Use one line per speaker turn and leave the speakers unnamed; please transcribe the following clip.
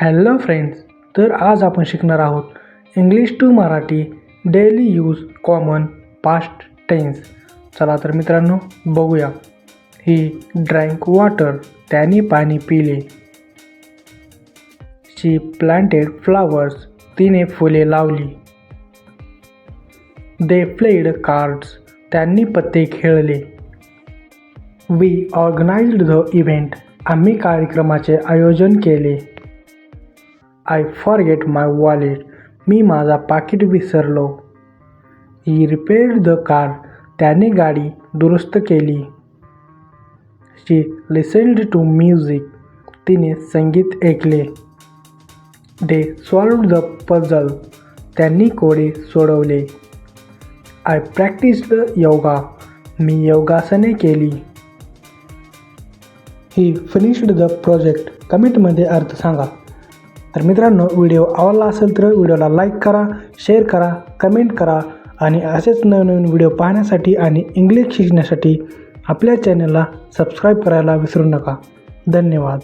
Hello friends तर आज आपण शिकणार आहोत English to Marathi daily use common past tense. चला तर मित्रांनो बघूया. ही ड्रँक वॉटर त्याने पाणी पिले. शी प्लांटेड फ्लावर्स तिने फुले लावली. दे प्लेड कार्ड्स त्यांनी पत्ते खेळले. We organised the event. आम्ही कार्यक्रमाचे आयोजन केले. आय फॉरगेट माय वॉलेट मी माझा पाकिट विसरलो. ही रिपेअर्ड द कार त्याने गाडी दुरुस्त केली. शी लिसन्ड टू म्युझिक तिने संगीत ऐकले. दे सॉल्व द पझल त्यांनी कोडे सोडवले. आय प्रॅक्टिस द योगा मी योगासने केली. ही फिनिश्ड द प्रोजेक्ट कमेंटमध्ये अर्थ सांगा. तर मित्रांनो व्हिडिओ आवडला असेल तर व्हिडिओला लाईक करा शेअर करा कमेंट करा आणि असेच नवनवीन व्हिडिओ पाहण्यासाठी आणि इंग्लिश शिकण्यासाठी आपल्या चॅनलला सबस्क्राईब करायला विसरू नका. धन्यवाद.